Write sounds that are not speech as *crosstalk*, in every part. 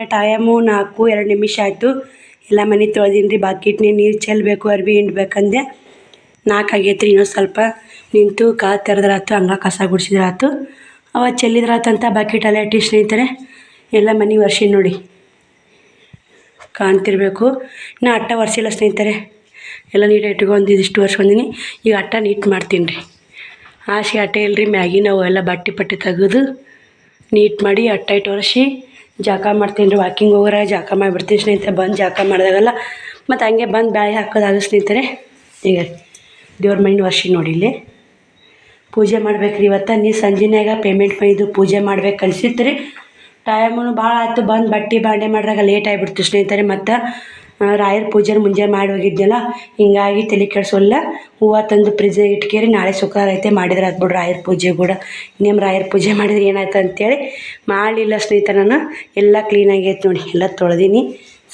Time ನಾಲ್ಕು ಎರಡು ನಿಮಿಷ ಆಯಿತು. ಎಲ್ಲ ಮನೆ ತೊಳೆದೀನಿ ರೀ ಬಾಕಿಟ್ನಿ ನೀರು ಚೆಲ್ಲಬೇಕು ಅರ್ಬಿ ಹಿಂಡ್ಬೇಕಂದೆ ನಾಲ್ಕು ಆಗೈತೆ ರೀ ಇನ್ನೂ ಸ್ವಲ್ಪ. ನಿಂತು ಕಾ ತೆರೆದ್ರಾತು ಹಂಗೆ ಕಸ ಗುಡ್ಸಿದ್ರಾಯ್ತು ಅವ ಚೆಲ್ಲಿದ್ರಾತಂತ ಬಕೆಟ್ ಅಟ್ಟಿ ಸ್ನೇಹಿತರೆ. ಎಲ್ಲ ಮನೆ ವರ್ಷಿ ನೋಡಿ. ಕಾಣ್ತಿರ್ಬೇಕು. ನಾ ಅಟ್ಟ ಒರೆಸಿಲ್ಲ ಸ್ನೇಹಿತರೆ. ಎಲ್ಲ ನೀಟಾಗಿ ಇಟ್ಕೊಂಡು ಇದಿಷ್ಟು ಒರ್ಸ್ಕೊಂಡಿನಿ ಈಗ ಅಟ್ಟ ನೀಟ್ ಮಾಡ್ತೀನಿ ರೀ ಆಸೆ ಅಟ್ಟೆ ಇಲ್ರಿ ಮ್ಯಾಗಿನ ನಾವು ಎಲ್ಲ ಬಟ್ಟೆ ಪಟ್ಟಿ ತೆಗೆದು ನೀಟ್ ಮಾಡಿ ಅಟ್ಟ ಇಟ್ಟು ಒರೆಸಿ. ಜಾಕ ಮಾಡ್ತೀನಿ ರೀ ವಾಕಿಂಗ್ ಹೋಗೋರ ಜಾಕ ಮಾಡಿಬಿಡ್ತೀನಿ ಸ್ನೇಹಿತರೆ, ಬಂದು ಜಳಕ ಮಾಡಿದಾಗೆಲ್ಲ. ಮತ್ತು ಹಂಗೆ ಬಂದು ಬ್ಯಾಳೆ ಹಾಕೋದಾಗ ಸ್ನೇಹಿತರೆ, ಈಗ ದೇವ್ರ ಮೈಂಡ್ ವರ್ಷಿ ನೋಡಿ ಇಲ್ಲಿ. ಪೂಜೆ ಮಾಡ್ಬೇಕು ರೀ ಇವತ್ತು ನೀ ಸಂಜೆನಾಗ ಪೇಮೆಂಟ್ ಮೈದು ಪೂಜೆ ಮಾಡ್ಬೇಕು ಅನ್ಸಿತ್ತು ರೀ ಟೈಮೂ ಭಾಳ ಆಯ್ತು, ಬಂದು ಬಟ್ಟೆ ಬಾಂಡೆ ಮಾಡಿದಾಗ ಲೇಟ್ ಆಗಿಬಿಡ್ತು ಸ್ನೇಹಿತರೆ, ಮತ್ತು ರಾಯರ ಪೂಜೆ ಮುಂಜಾನೆ ಮಾಡಿ ಹೋಗಿದ್ನಲ್ಲ ಹಿಂಗಾಗಿ ತಲೆ ಕೆಡ್ಸೋಲ್ಲ. ಹೂವು ತಂದು ಫ್ರಿಜ್ನಾಗ ಇಟ್ಕೇರಿ, ನಾಳೆ ಶುಕ್ರವಾರ ಐತೆ ಮಾಡಿದ್ರೆ ಆತು ಬಿಡು ರಾಯರ ಪೂಜೆ ಕೂಡ. ಇನ್ನೇನು ರಾಯರ ಪೂಜೆ ಮಾಡಿದ್ರೆ ಏನಾಯ್ತು ಅಂತೇಳಿ ಮಾಡಲಿಲ್ಲ ಸ್ನೇಹಿತರೆ ನಾನು. ಎಲ್ಲ ಕ್ಲೀನ್ ಆಗೈತೆ ನೋಡಿ, ಎಲ್ಲ ತೊಳೆದೀನಿ.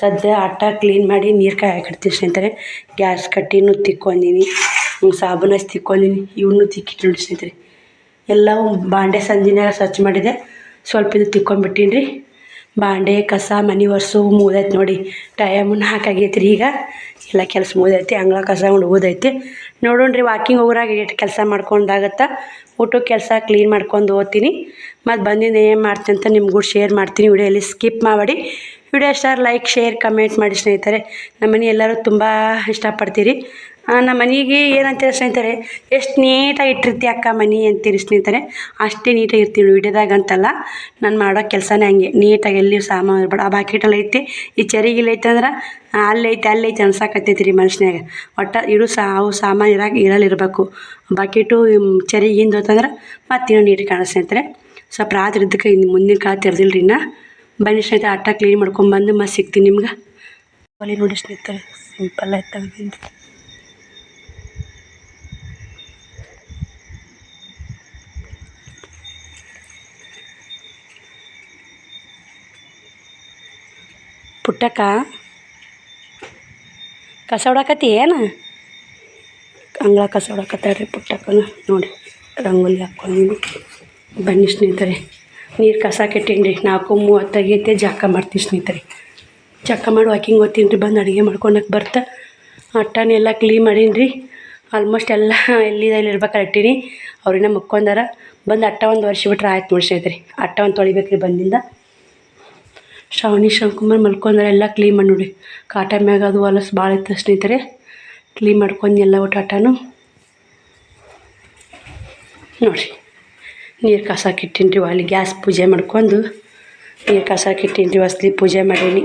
ಸದ್ಯ ಆಟ ಕ್ಲೀನ್ ಮಾಡಿ ನೀರು ಕಾಯಕ್ಕಿಡ್ತೀನಿ ಸ್ನೇಹಿತರೆ. ಗ್ಯಾಸ್ ಕಟ್ಟಿನೂ ತಿಕ್ಕೊಂದಿನಿ ಸಾಬೂನು ಹಚ್ಚಿ ತಿಕ್ಕೊಂಡಿನಿ ಇವನ್ನೂ ತಿಕ್ಕಿಟ್ಟು ನೋಡಿ ಸ್ನೇಹಿತರೆ. ಎಲ್ಲವೂ ಬಾಂಡೆ ಸಂಜೆನಾಗ ಸ್ವಚ್ಛ ಮಾಡಿದೆ. ಸ್ವಲ್ಪ ಇದು ತಿಕ್ಕೊಂಬಿಟ್ಟೀನಿ ರೀ ಬಾಂಡೆ, ಕಸ, ಮನೆ ಒರೆಸು ಮುಗ್ದೈತೆ ನೋಡಿ. ಟೈಮು ನಾಲ್ಕು ರೀ ಈಗ. ಎಲ್ಲ ಕೆಲಸ ಮುಗ್ದೈತಿ, ಅಂಗಳ ಕಸ ಉಳ್ದೈತಿ ನೋಡೋಣ ರೀ ವಾಕಿಂಗ್ ಹೋಗ್ರಾಗ ಎಷ್ಟು ಕೆಲಸ ಮಾಡ್ಕೊಂಡಾಗತ್ತೆ. ಊಟಕ್ಕೆ ಕೆಲಸ ಕ್ಲೀನ್ ಮಾಡ್ಕೊಂಡು ಹೋಗ್ತೀನಿ. ಮತ್ತು ಬಂದಿಂದ ಏನು ಮಾಡ್ತೀನಿ ಅಂತ ನಿಮ್ಗೂ ಶೇರ್ ಮಾಡ್ತೀನಿ. ವಿಡಿಯೋ ಎಲ್ಲಿ ಸ್ಕಿಪ್ ಮಾಡಿ video start like share comment ಮಾಡಿ ಸ್ನೇಹಿತರೆ. ನಮ್ಮನೆ ಎಲ್ಲರೂ ತುಂಬ ಇಷ್ಟಪಡ್ತೀರಿ. ನಮ್ಮ ಮನೆಗೆ ಏನಂತೀರ ಸ್ನೇಹಿತರೆ ಎಷ್ಟು ನೀಟಾಗಿ ಇಟ್ಟಿರ್ತಿ ಅಕ್ಕ ಮನೆ? ಅಂತೀರಿ ಸ್ನೇಹಿತರೆ ಅಷ್ಟೇ ನೀಟಾಗಿ ಇರ್ತೀವಿ ವಿಡಿಯೋದಾಗ ಅಂತಲ್ಲ ನಾನು ಮಾಡೋ ಕೆಲಸನೇ ಹಂಗೆ. ನೀಟಾಗಿ ಎಲ್ಲಿ ಸಾಮಾನು ಇರ್ಬೇಡ. ಆ ಬಾಕೆಟಲ್ಲಿ ಐತಿ, ಈ ಚರಿಗಿಲ್ಲ ಐತೆ ಅಂದ್ರೆ ಅಲ್ಲೈತೆ ಅಲ್ಲೈತೆ ಅನ್ಸಾಕತ್ತೈತಿ ರೀ ಮನುಷ್ಯನಾಗ ಒಟ್ಟು ಇರು ಸಾ, ಅವು ಸಾಮಾನು ಇರಾಕ ಇರಲ್ಲಿ ಇರಬೇಕು ಬಕೆಟು ಚರಿಗೆ ಅಂತಂದ್ರೆ ಮತ್ತೆ ಇನ್ನೂ ನೀಟಾಗಿ ಕಾಣಿಸ್ ಸ್ನೇಹಿತರೆ ಸ್ವಲ್ಪ ರಾತ್ರಿ ಇದ್ದಕ್ಕೆ ಇನ್ನು ಮುಂದಿನ ಕಾಲ ತೆರೆದಿಲ್ಲ ರೀ ನಾ ಬನ್ನಿ ಸ್ನೇಹಿತರೆ ಅಟ್ಟ ಕ್ಲೀನ್ ಮಾಡ್ಕೊಂಬಂದು ಮತ್ತೆ ಸಿಗ್ತೀನಿ ನಿಮ್ಗೆ. ಒಲೆ ನೋಡಿ ಸ್ನೇಹಿತರೆ ಸಿಂಪಲ್ ಆಯ್ತು ಪುಟ್ಟಕ್ಕ? ಕಸ ಹೊಡಕತಿ ಏನು? ಅಂಗಳ ಕಸ ಹೊಡಕತ್ತಾಳ್ರಿ ಪುಟ್ಟಕ್ಕನ. ನೋಡಿ, ರಂಗೋಲಿ ಹಾಕ್ಕೊಂಡಿನಿ. ಬನ್ನಿ ಸ್ನೇಹಿತರೆ, ನೀರು ಕಸ ಕೆಟ್ಟಿನಿ ನಾಲ್ಕು ಮೂವತ್ತಾಗೈತೆ ಜಾಕ ಮಾಡ್ತೀನಿ ಸ್ನೇಹಿತರೆ. ಜಾಕ ಮಾಡಿ ವಾಕಿಂಗ್ ಓದ್ತೀನಿ ರೀ ಬಂದು ಅಡುಗೆ ಮಾಡ್ಕೊಳಕ್ಕೆ ಬರ್ತಾ. ಅಟ್ಟನೆಲ್ಲ ಕ್ಲೀನ್ ಮಾಡೀನಿ ರೀ ಆಲ್ಮೋಸ್ಟ್ ಎಲ್ಲ ಎಲ್ಲಿದೆ ಇಲ್ಲಿ ಇರ್ಬೇಕಾರೆ ಇಟ್ಟೀನಿ ಅವ್ರಿನ್ನ ಮಕ್ಕೊಂಡಾರ. ಬಂದು ಅಟ್ಟ ಒಂದು ವರ್ಷ ಬಿಟ್ರೆ ಆಯ್ತು ನೋಡಿ ಸ್ನೇಹಿತರೆ. ಅಟ್ಟ ಒಂದು ತೊಳಿಬೇಕು ರೀ ಬಂದಿಂದ. ಶ್ರಾವಣಿ ಶಂಕುಮಾರ್ ಮಲ್ಕೊಂಡ್ರೆ ಎಲ್ಲ ಕ್ಲೀನ್ ಮಾಡಿ ನೋಡಿ. ಕಾಟ ಮ್ಯಾಗ ಅದು ಹೊಲಸು ಭಾಳ ಇತ್ತು ಸ್ನೇಹಿತರೆ. ಕ್ಲೀನ್ ಮಾಡ್ಕೊಂಡು ಎಲ್ಲ ಒಟ್ಟು ಆಟನು ನೋಡಿರಿ ನೀರು ಕಸಕ್ಕೆ ರೀ ಅಲ್ಲಿ ಗ್ಯಾಸ್ ಪೂಜೆ ಮಾಡ್ಕೊಂಡು ನೀರು ಕಸಕ್ಕೆ ಇಟ್ಟೀನಿ ರೀ ಹೊಸ್ಲಿ ಪೂಜೆ ಮಾಡೀನಿ.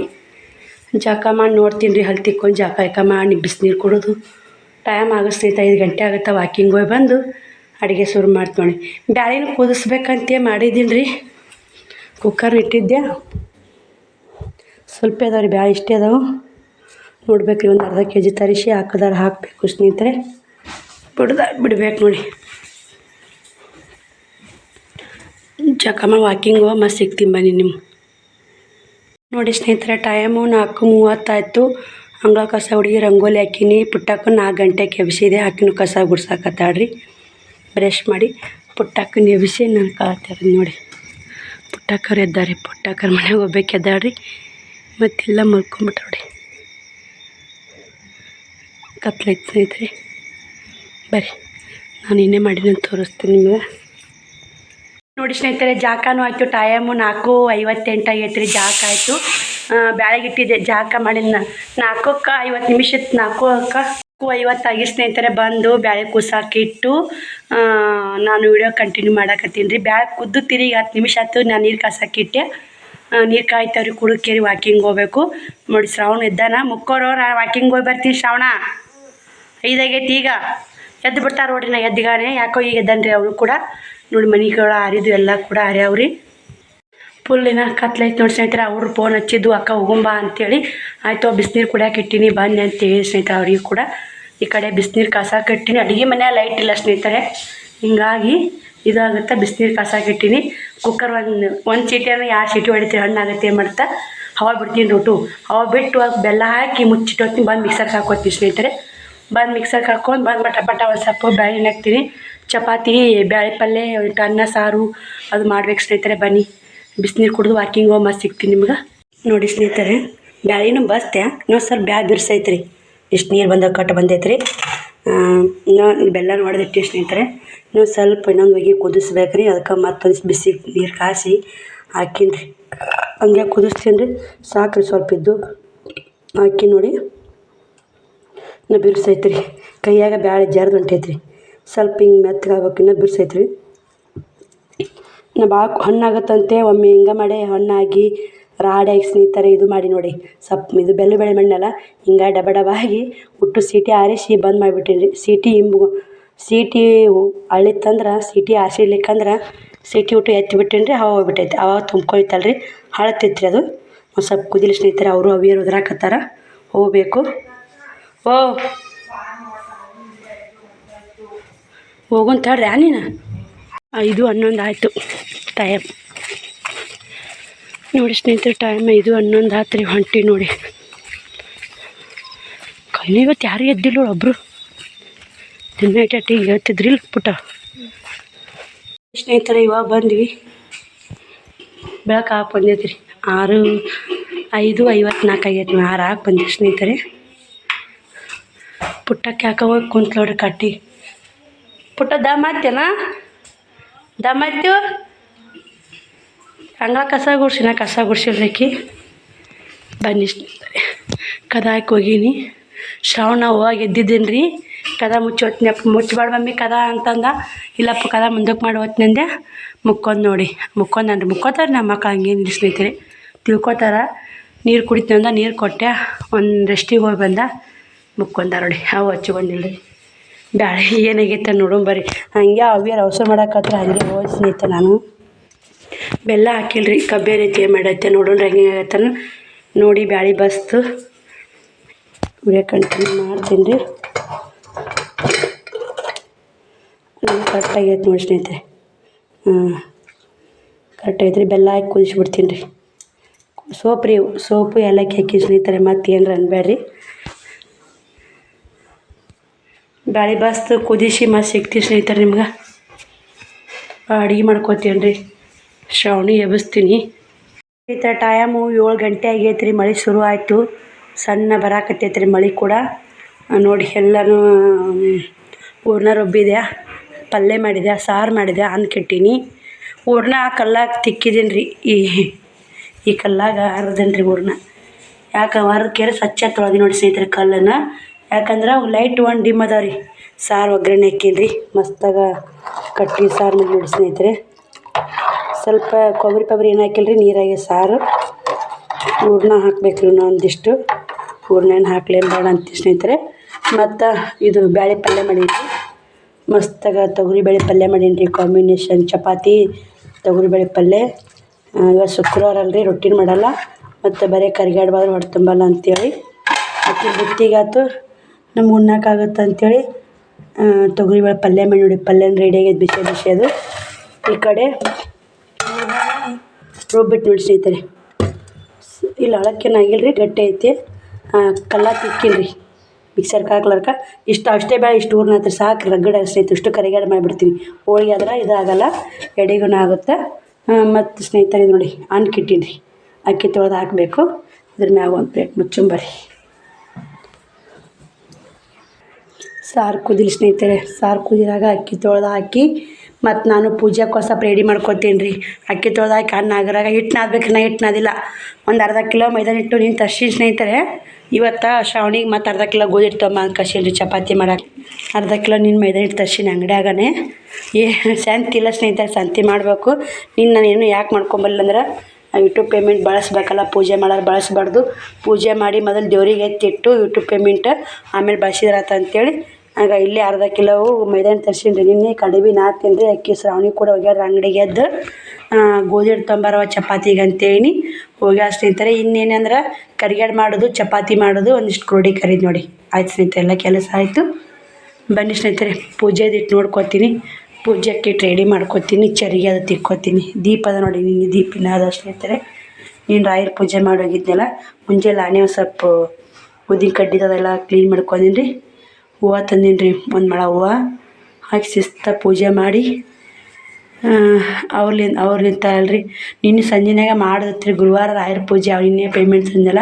ಜಾಕ ಮಾಡಿ ನೋಡ್ತೀನಿ ರೀ ಹಲ್ ತಿಕ್ಕೊಂಡು ಜಾಕ ಯಾಕ ಮಾಡಿ ಬಿಸಿನೀರು ಕೊಡೋದು. ಟೈಮ್ ಆಗಸ್ತೈತೆ ಐದು ಗಂಟೆ ಆಗುತ್ತೆ ವಾಕಿಂಗ್ ಹೋಗಿ ಬಂದು ಅಡುಗೆ ಶುರು ಮಾಡ್ತೀನಿ ಬ್ಯಾಳಿನ ಕುದಿಸ್ಬೇಕಂತೆ ಮಾಡಿದ್ದೀನಿ ರೀ ಕುಕ್ಕರ್ ಇಟ್ಟಿದ್ದೆ ಸ್ವಲ್ಪ ಅದಾವೆ ರೀ ಬ್ಯಾ ಇಷ್ಟೇ ಅದಾವೆ. ನೋಡ್ಬೇಕು ರೀ, ಒಂದು ಅರ್ಧ ಕೆ ಜಿ ತರಿಸಿ ಹಾಕದಾರ, ಹಾಕಬೇಕು ಸ್ನೇಹಿತರೆ. ಬಿಡ್ದ ಬಿಡ್ಬೇಕು ನೋಡಿ. ಚಕಮ ವಾಕಿಂಗ್ ಮತ್ತೆ ಸಿಗ್ತೀನಿ ಬನ್ನಿ ನಿಮ್ಮ ನೋಡಿ ಸ್ನೇಹಿತರೆ ಟೈಮು ನಾಲ್ಕು ಮೂವತ್ತಾಯಿತು ಅಂಗಳ ಕಸ ಹುಡುಗಿ ರಂಗೋಲಿ ಹಾಕಿನಿ. ಪುಟ್ಟಕ್ಕೂ ನಾಲ್ಕು ಗಂಟೆಗೆ ಎಬ್ಸಿದೆ ಹಾಕಿನ ಕಸ ಗುಡ್ಸಾಕತ್ತಾಳ್ರಿ. ಬ್ರಷ್ ಮಾಡಿ ಪುಟ್ಟಕ್ಕ ನೆಬಿಸಿ, ನಾನು ಕಾಳ್ತಾರೆ ನೋಡಿ. ಪುಟ್ಟಕ್ಕರು ಎದ್ದಾರೆ ಪುಟ್ಟಕ್ಕರ ಮನೆಗೆ ಹೋಗ್ಬೇಕು ಎದ್ದಾಳ್ರಿ. ಮತ್ತೆಲ್ಲ ಮಲ್ಕೊಂಬಿಟ್ರು ನೋಡಿ ಕತ್ಲೈತೆ ಸ್ನೇಹಿತರೆ, ಬರ್ರಿ, ನಾನು ಇನ್ನೇ ಅಂತ ತೋರಿಸ್ತೀನಿ ನಿಮಗೆ. ನೋಡಿ ಸ್ನೇಹಿತರೆ, ಜಾಕನೂ ಆಯಿತು, ಟೈಮು ನಾಲ್ಕು ಐವತ್ತೆಂಟು ಆಗೈತೆ ರೀ ಜಾಕ ಆಯಿತು. ಬ್ಯಾಳೆಗೆ ಇಟ್ಟಿದ್ದೆ, ಜಾಕ ಮಾಡಿದ ನಾಲ್ಕಕ್ಕೆ ಐವತ್ತು ನಿಮಿಷಕ್ಕೆ ನಾಲ್ಕು ಅಕ್ಕ. ನಾಲ್ಕು ಐವತ್ತಾಗಿ ಸ್ನೇಹಿತರೆ, ಬಂದು ಬ್ಯಾಳೆ ಕುಸಾಕಿಟ್ಟು ನಾನು ವಿಡಿಯೋ ಕಂಟಿನ್ಯೂ ಮಾಡಕತ್ತೀನಿ ರೀ. ಬ್ಯಾಳೆ ಕುದ್ದು ತಿರುಗಿ ಹತ್ತು ನಿಮಿಷ ಆಯ್ತು ನಾನು ನೀರು ಕಾಸಕ್ಕಿಟ್ಟೆ ನೀರು ಕಾಯ್ತಾವ್ರಿ, ಕುಡಕ್ಕೇರಿ ವಾಕಿಂಗ್ ಹೋಗ್ಬೇಕು. ನೋಡಿ ಶ್ರಾವಣ ಎದ್ದಾನ. ಮುಕ್ಕೋರು ವಾಕಿಂಗ್ ಹೋಗಿ ಬರ್ತೀನಿ ಶ್ರಾವಣ. ಐದಾಗೈತಿ ಈಗ. ಎದ್ದು ಬಿಡ್ತಾರೆ ನೋಡ್ರಿ ನಾ ಎದ್ದಿಗಾನೆ. ಯಾಕೋ ಈಗ ಎದ್ದನ್ರಿ ಅವರು ಕೂಡ. ನೋಡಿ ಮನೆಗಳು ಆರಿದು ಎಲ್ಲ ಕೂಡ ಆರ್ಯಾವ್ರಿ ಫುಲ್ ಕತ್ಲೈತಿ ನೋಡಿ ಸ್ನೇಹಿತರೆ. ಅವ್ರು ಫೋನ್ ಹಚ್ಚಿದ್ದು, ಅಕ್ಕ ಹೋಗುಂಬ ಅಂತೇಳಿ. ಆಯಿತು, ಬಿಸಿನೀರು ಕುಡಿಯೋಕೆ ಇಟ್ಟಿನಿ. ಬನ್ನಿ ಅಂತೇಳಿ ಸ್ನೇಹಿತರೆ ಅವ್ರಿಗೆ ಕೂಡ. ಈ ಕಡೆ ಬಿಸಿನೀರು ಕಾಸಕ್ಕೆ ಕಟ್ಟಿನಿ. ಅಡುಗೆ ಮನೆ ಲೈಟ್ ಇಲ್ಲ ಸ್ನೇಹಿತರೆ. ಹಿಂಗಾಗಿ ಇದಾಗುತ್ತೆ ಬಿಸಿನೀರು ಕಸ ಇಟ್ಟೀನಿ ಕುಕ್ಕರ್ ಒಂದು ಒಂದು ಅಂದ್ರೆ ಎರಡು ಸೀಟಿ ಹೊಡಿತೀವಿ ಹಣ್ಣಾಗುತ್ತೆ ಏನು ಮಾಡ್ತಾ? ಹವಾ ಬಿಡ್ತೀನಿ ರೊಟ್ಟು ಹವಾ ಬಿಟ್ಟು ಅದು ಬೆಲ್ಲ ಹಾಕಿ ಮುಚ್ಚಿಟ್ಟು ಹೋಗ್ತೀನಿ ಬಂದು ಮಿಕ್ಸರ್ಗೆ ಹಾಕೋತೀನಿ ಸ್ನೇಹಿತರೆ. ಬಂದು ಮಿಕ್ಸರ್ಗೆ ಹಾಕೊಂಡು ಬಂದು ಬಟ ಬಟ ಒಂದು ಸ್ವಲ್ಪ ಬ್ಯಾಳಿ ಹಾಕ್ತೀನಿ. ಚಪಾತಿ, ಬ್ಯಾಳೆ ಪಲ್ಯ ಅನ್ನ, ಸಾರು ಅದು ಮಾಡ್ಬೇಕು ಸ್ನೇಹಿತರೆ. ಬನ್ನಿ. ಬಿಸಿನೀರು ಕುಡಿದು ವಾಕಿಂಗ್ ಹೋಗಿ ಮತ್ತೆ ಸಿಗ್ತೀನಿ ನಿಮ್ಗೆ. ನೋಡಿ ಸ್ನೇಹಿತರೆ, ಬ್ಯಾಳಿನೂ ಬಸ್ತೆ ಇನ್ನೊಂದು ಸ್ವಲ್ಪ ಬ್ಯಾಳಿ ಬಿರ್ಸೈತ್ರಿ ಇಷ್ಟು ನೀರು ಬಂದ ಕಟ್ ಬಂದೈತ್ರಿ. ಇನ್ನೂ ಬೆಲ್ಲ ಟೇಸ್ಟ್ ಸ್ನೇಹಿತರೆ. ಇನ್ನೊಂದು ಸ್ವಲ್ಪ ಇನ್ನೊಂದು ಒಗಿ ಕುದಿಸ್ಬೇಕು ರೀ ಅದಕ್ಕೆ ಮತ್ತೊಂದು ಬಿಸಿ ನೀರು ಕಾಯಿಸಿ ಹಾಕೀನಿ ರೀ ಹಂಗೆ ಕುದಿಸ್ತೀನಿ ರೀ ಸಾಕು ರೀ ಸ್ವಲ್ಪ ಇದ್ದು. ಹಾಕಿ ನೋಡಿ. ಇನ್ನು ಬಿರ್ಸೈತೆ ರೀ ಕೈಯಾಗ ಬ್ಯಾಳೆ ಜರ್ದು ಹೊಂಟೈತೆ ರೀ ಸ್ವಲ್ಪ ಹಿಂಗೆ ಮೆತ್ತಗಾಗ್ಬೇಕು, ಇನ್ನೂ ಬಿರ್ಸೈತೆ ರೀ ನಾ ಭಾಳ ಹಣ್ಣಾಗತ್ತಂತೆ. ಒಮ್ಮೆ ಹಿಂಗೆ ಮಾಡೇ ಹಣ್ಣಾಗಿ ರಾಡಾಗಿ ಸ್ನೇಹಿತರೆ, ಇದು ಮಾಡಿ ನೋಡಿ. ಸಪ್, ಇದು ಬೆಲ್ಲ ಬೆಳೆ ಮಣ್ಣೆಲ್ಲ. ಹಿಂಗೆ ಡಬ ಡಬ ಆಗಿ ಉಟ್ಟು ಸೀಟಿ ಆರಿಸಿ ಬಂದ್ ಮಾಡಿಬಿಟ್ಟೀನಿ ಸೀಟಿ ಇಂಬು ಸೀಟಿ ಅಳಿತಂದ್ರೆ, ಸೀಟಿ ಆರಿಸಿಲಿಕ್ಕಂದ್ರೆ ಸೀಟಿ ಉಟ್ಟು ಎತ್ತಿ ಬಿಟ್ಟೀನಿ ರೀ ಹವಾ ಹೋಗ್ಬಿಟ್ಟೈತೆ. ಅವಾಗ ತುಂಬ್ಕೊಯ್ತಲ್ಲ ರೀ ಅದು. ಒಂದು ಸ್ವಲ್ಪ ಕುದಿಲಿ ಸ್ನೇಹಿತರೆ, ಅವರು ಅವಿಯರು ಉದ್ರಾಕತ್ತಾರ. ಹೋಗಬೇಕು. ಓ. ಹೋಗುಂತ ನೀನು ಇದು ಹನ್ನೊಂದು ಆಯಿತು. ಟೈಮ್. ನೋಡಿ ಸ್ನೇಹಿತರೆ ಟೈಮ್ ಇದು ಹನ್ನೊಂದು ಆತು ರೀ ಹೊಂಟಿ ನೋಡಿ. ಕಣ್ಣು ಇವತ್ತು ಯಾರು ಎದ್ದಿಲ್ಲ ಒಬ್ಬರು ದಿನ ಟೀಗೆ ಹೇಳ್ತಿದ್ರಿ ಪುಟ್ಟ ಸ್ನೇಹಿತರೆ, ಇವಾಗ ಬಂದ್ವಿ. ಬೆಳಕು ಹಾಕಿ ಬಂದೈತಿ ರೀ ಆರು, ಐದು ಐವತ್ನಾಲ್ಕು ಆಗೈತಿ ಆರು ಹಾಕಿ ಬಂದ್ವಿ ಸ್ನೇಹಿತರೆ. ಪುಟ್ಟಕ್ಕೆ ಹಾಕೋ ಕುಂತ್ಲೋಡ್ರಿ ಕಟ್ಟಿ. ಪುಟ್ಟ ದಮ್ ಹತ್ತೇನ ದಮ್ ಹತ್ತು ಹಂಗ ಕಸ ಗುಡ್ಸಿನ ಕಸ ಗುಡ್ಸಿಲ್ರಿಕಿ ಬನ್ನಿ ಕದ ಹೋಗೀನಿ ಶ್ರಾವಣ ಹೋಗಿ ಎದ್ದಿದ್ದೀನಿ ರೀ ಕದ ಮುಚ್ಚಿ ಹೊತ್ನಪ್ಪ ಮುಚ್ಚಬೇಡ ಮಮ್ಮಿ ಕದ ಅಂತಂದ. ಇಲ್ಲಪ್ಪ ಕದ ಮುಂದಕ್ಕೆ ಮಾಡಿ ಹೊತ್ನಂದೆ ಮುಕ್ಕೊಂದು ನೋಡಿ. ಮುಕ್ಕೊಂದನ್ರಿ ಮುಕ್ಕೋತಾರೆ ನಮ್ಮ ಮಕ್ಕಳು ಹಂಗೆ ಸ್ನೇಹಿತರೆ. ತಿಳ್ಕೊತಾರ. ನೀರು ಕುಡಿತಂದ ನೀರು ಕೊಟ್ಟೆ. ಒಂದು ರೆಸ್ಟಿಗೆ ಹೋಗಿ ಬಂದ. ಮುಕ್ಕೊಂದ ನೋಡಿ. ಅವು ಹಚ್ಕೊಂಡಿಲ್ಲ ರೀ ಬ್ಯಾಳೆ ಏನಾಗೈತೆ ನೋಡೋಣ ಬರ್ರಿ ಹಂಗೆ ಅವ್ಯಾರು ಅವಸರ ಮಾಡಕತ್ರ ಹಂಗೆ ಸ್ನೇಹಿತ ನಾನು. ಬೆಲ್ಲ ಹಾಕಿಲ್ರಿ, ಕಬ್ಬೆ ರೀತಿ ಮಾಡೈತೆ ನೋಡೋಣ ಹೆಂಗೆ ಆಗತ್ತೆ ನೋಡಿ ಬ್ಯಾಳಿ ಬಸ್ತು. ಕಂಟಿನ್ಯೂ ಮಾಡ್ತೀನಿ ರೀ. ಕರೆಕ್ಟಾಗೈತೆ ನೋಡಿ ಸ್ನೇಹಿತರೆ. ಹಾಂ ಕರೆಕ್ಟಾಗೈತೆ ರೀ, ಬೆಲ್ಲ ಹಾಕಿ ಕುದಿಸ್ಬಿಡ್ತೀನಿ ರೀ. ಸೋಪ್ ರೀ, ಸೋಪು ಏಲಕ್ಕಿ ಹಾಕಿ ಸ್ನೇಹಿತರೆ ಮತ್ತೆ ಏನರ ಅನ್ಬೇಡ್ರಿ ಬ್ಯಾಳಿ ಬಸ್ತು ಕುದಿಸಿ ಮತ್ತೆ ಸಿಗ್ತೀವಿ ಸ್ನೇಹಿತರೆ ನಿಮ್ಗೆ. ಅಡುಗೆ ಮಾಡ್ಕೋತೀನಿ ರೀ ಶ್ರಾವಣಿ ಎಬ್ಬಿಸ್ತೀನಿ. ಈ ಥರ ಟೈಮು ಏಳು ಗಂಟೆ ಆಗೈತೆ ಮಳೆ ಶುರು ಆಯಿತು. ಸಣ್ಣ ಬರಾಕತ್ತೈತೆ ರೀ ಮಳೆ ಕೂಡ. ನೋಡಿ ಎಲ್ಲನೂ ಹೂರ್ಣ ರುಬ್ಬಿದೆ ಪಲ್ಯ ಮಾಡಿದೆ ಸಾರು ಮಾಡಿದೆ ಅಂದ್ಕಿಟ್ಟೀನಿ ಹೂರ್ಣ ಹೂರ್ಣ ಕಲ್ಲಾಗ ತಿಕ್ಕಿದ್ದೀನಿ ರೀ ಈ ಈ ಕಲ್ಲಾಗ ಹರಿದೇನಿ ರೀ ಹೂರ್ಣ ಯಾಕೆ ಕೆರೆ ಸ್ವಚ್ಛ ತೊಳೆದು ನೋಡಿ ಸ್ನೇಹಿತರೆ ಕಲ್ಲನ್ನು. ಯಾಕಂದ್ರೆ ಲೈಟ್ ಒಂದು ಡಿಮ್ ಅದಾವ ರೀ ಸಾರು ಒಗ್ಗರಣೆ ಹಾಕೀನಿ ರೀ ಮಸ್ತಾಗ ಕಟ್ಟಿ ಸಾರು ನೋಡಿ ಸ್ನೇಹಿತರೆ. ಸ್ವಲ್ಪ ಕೊಬ್ಬರಿ ಕೊಬ್ಬರಿ ಏನು ಹಾಕಿಲ್ಲ ರೀ ನೀರಾಗೆ ಸಾರು. ಹೂರ್ಣ ಹಾಕ್ಬೇಕು ರೀ ಒಂದಿಷ್ಟು. ಹೂರ್ಣ ಏನು ಹಾಕ್ಲೇನು ಬೇಡ ಅಂತ ಸ್ನೇಹಿತರೆ. ಮತ್ತು ಇದು ಬ್ಯಾಳೆ ಪಲ್ಯ ಮಾಡೀನಿ ಮಸ್ತಾಗ ತೊಗರಿಬೇಳೆ ಪಲ್ಯ ಮಾಡೀನಿ ರೀ ಕಾಂಬಿನೇಷನ್ ಚಪಾತಿ ತೊಗರಿಬೇಳೆ ಪಲ್ಯ. ಇವಾಗ ಶುಕ್ರವಾರ ಅಲ್ರಿ, ರೊಟ್ಟಿನ ಮಾಡಲ್ಲ. ಮತ್ತು ಬರೀ ಕರಿಗಾಡ್ಬಾದ್ರೆ ಹೊಟ್ಟೆ ತುಂಬಲ್ಲ ಅಂತೇಳಿ. ಅಕ್ಕಿ ಬುತ್ತಿಗಾತು, ನಮ್ಗೆ ಉಣ್ಣಕ್ಕಾಗತ್ತೆ ಅಂತೇಳಿ ತೊಗರಿಬೇಳೆ ಪಲ್ಯ ಮಾಡಿ ನೋಡಿ. ಪಲ್ಯನ ರೆಡಿ ಆಗೈತೆ ಬಿಸಿ ಬಿಸಿ ಅದು. ಈ ಕಡೆ ರುಬ್ಬಿಟ್ಟು ನೋಡಿ ಸ್ನೇಹಿತರೆ ಇಲ್ಲ ಆಗಿಲ್ಲ ರೀ ಗಟ್ಟಿ ಐತಿ. ಕಲ್ಲ ತಿಕ್ಕಿಲ್ಲ ರೀ ಮಿಕ್ಸರ್ಗೆ ಹಾಕ್ಲಾರ್ಕ. ಇಷ್ಟು ಅಷ್ಟೇ ಬೇಡ ಇಷ್ಟು ಊರ್ನ ಹತ್ರ ಸಾಕು ರಗಡ ಸ್ನೇಹಿತರೆ ಇಷ್ಟು ಕರಿಗಡೆ ಮಾಡಿಬಿಡ್ತೀನಿ. ಹೋಳಿಗೆ ಆದ್ರೆ ಇದಾಗಲ್ಲ, ಎಡೆಗೂ ಆಗುತ್ತೆ. ಮತ್ತು ಸ್ನೇಹಿತರೆ ನೋಡಿ ಅನ್ಕಿಟ್ಟಿನಿ ಅಕ್ಕಿ ತೊಳೆದು ಹಾಕಬೇಕು. ಅದ್ರ ಮ್ಯಾಗ ಒಂದು ಪ್ಲೇಟ್ ಮುಚ್ಚುಂಬರಿ ಸಾರು ಕುದಿಲಿ ಸ್ನೇಹಿತರೆ, ಸಾರು ಕುದಿದಾಗ ಅಕ್ಕಿ ತೊಳೆದು ಹಾಕಿ ಮತ್ತು ನಾನು ಪೂಜೆಗೆ ಹೊಸ ರೆಡಿ ಮಾಡ್ಕೊತೀನಿ ರೀ ಅಕ್ಕಿ ತೊಳ್ದಾಕಿ ಅನ್ನ ಆಗರಾಗ ಹಿಟ್ಟು ನಾದ್ಬೇಕು ನಾ ಹಿಟ್ಟು ನಾದಿಲ್ಲ ಒಂದು ಅರ್ಧ ಕಿಲೋ ಮೈದಾನ ಹಿಟ್ಟು ನಿಂತು ತರ್ಸಿ ಸ್ನೇಹಿತರೆ, ಇವತ್ತು ಶ್ರಾವಣಿಗೆ ಮತ್ತು ಅರ್ಧ ಕಿಲೋ ಗೋಧಿ ಹಿಟ್ಟು ತೊಗೊಂಬ ರೀ ಚಪಾತಿ ಮಾಡೋಕೆ. ಅರ್ಧ ಕಿಲೋ ನಿನ್ನ ಮೈದಾನ ಹಿಟ್ಟು ತರ್ಸಿನಿ ಅಂಗಡಿಯಾಗನೇ ಏ, ಶಾಂತಿ ಇಲ್ಲ ಸ್ನೇಹಿತರೆ, ಶಾಂತಿ ಮಾಡಬೇಕು. ನಿನ್ನ ನಾನು ಏನು ಯಾಕೆ ಮಾಡ್ಕೊಂಬಲ್ಲ ಅಂದ್ರೆ ಯೂಟ್ಯೂಬ್ ಪೇಮೆಂಟ್ ಬಳಸ್ಬೇಕಲ್ಲ, ಪೂಜೆ ಮಾಡೋರು ಬಳಸ್ಬಾರ್ದು. ಪೂಜೆ ಮಾಡಿ ಮೊದಲು ದೇವರಿಗೆ ಎತ್ತಿಟ್ಟು ಯೂಟ್ಯೂಬ್ ಪೇಮೆಂಟ್ ಆಮೇಲೆ ಬಳಸಿದ್ರಾತ ಅಂತೇಳಿ ಆಗ ಇಲ್ಲಿ ಅರ್ಧ ಕಿಲೋವು ಮೈದಾನ ತರಿಸಿನ್ರಿ. ನಿನ್ನೆ ಕಡಿಮೆ ನಾ ತಿಂದರೆ, ಅಕ್ಕಿ ಶ್ರಾವಣಿ ಕೂಡ ಹೋಗ್ಯಾರ ಅಂಗಡಿಗೆ ಎದ್ದು. ಗೋಧಿ ಹಿಟ್ಟು ತೊಂಬರವ ಚಪಾತಿಗೆ ಅಂತೇಳಿ ಹೋಗ್ಯಾರ ಸ್ನೇಹಿತರೆ ಇನ್ನೇನಂದ್ರೆ ಕರಿಗಡ್ ಮಾಡೋದು, ಚಪಾತಿ ಮಾಡೋದು, ಒಂದಿಷ್ಟು ಕ್ರೋಡಿ ಕರೀದು ನೋಡಿ. ಆಯ್ತು ಸ್ನೇಹಿತರೆ, ಎಲ್ಲ ಕೆಲಸ ಆಯಿತು. ಬನ್ನಿ ಸ್ನೇಹಿತರೆ, ಪೂಜೆದು ಇಟ್ಟು ನೋಡ್ಕೊತೀನಿ. ಪೂಜೆಗೆ ಇಟ್ಟು ರೆಡಿ ಮಾಡ್ಕೊತೀನಿ. ಚರಿಗೆ ಅದು ತಿಕ್ಕೋತೀನಿ. ದೀಪದ ನೋಡಿ, ನಿನ್ನೆ ದೀಪಿನ ಅದ ಸ್ನೇಹಿತರೆ. ನೀನು ರಾಯರ ಪೂಜೆ ಮಾಡೋಗಿದ್ನಲ್ಲ ಮುಂಜಾನೆ ನಾನೇ ಒಂದು ಸ್ವಲ್ಪ ಉದ್ದಿನ ಕಡ್ಡಿದೆಲ್ಲ ಕ್ಲೀನ್ ಮಾಡ್ಕೊಂಡೀನಿ ರೀ ಹೂವು ತಂದೀನಿ ರೀ ಒಂದು ಮೊಳ ಹೂವು. ಹಾಕಿ ಶಿಸ್ತ ಪೂಜೆ ಮಾಡಿ. ಅವ್ರಲಿಂದ ಅವ್ರಲಿಂದ ಅಲ್ರಿ ನಿನ್ನೆ ಸಂಜೆನಾಗ ಮಾಡಿದ್ರಿ ಗುರುವಾರ ರಾಯರ ಪೂಜೆ, ಅವು ಇನ್ನೇ ಪೇಮೆಂಟ್ಸ್ ಪೇಮೆಂಟ್ ತಂದಿಲ್ಲ.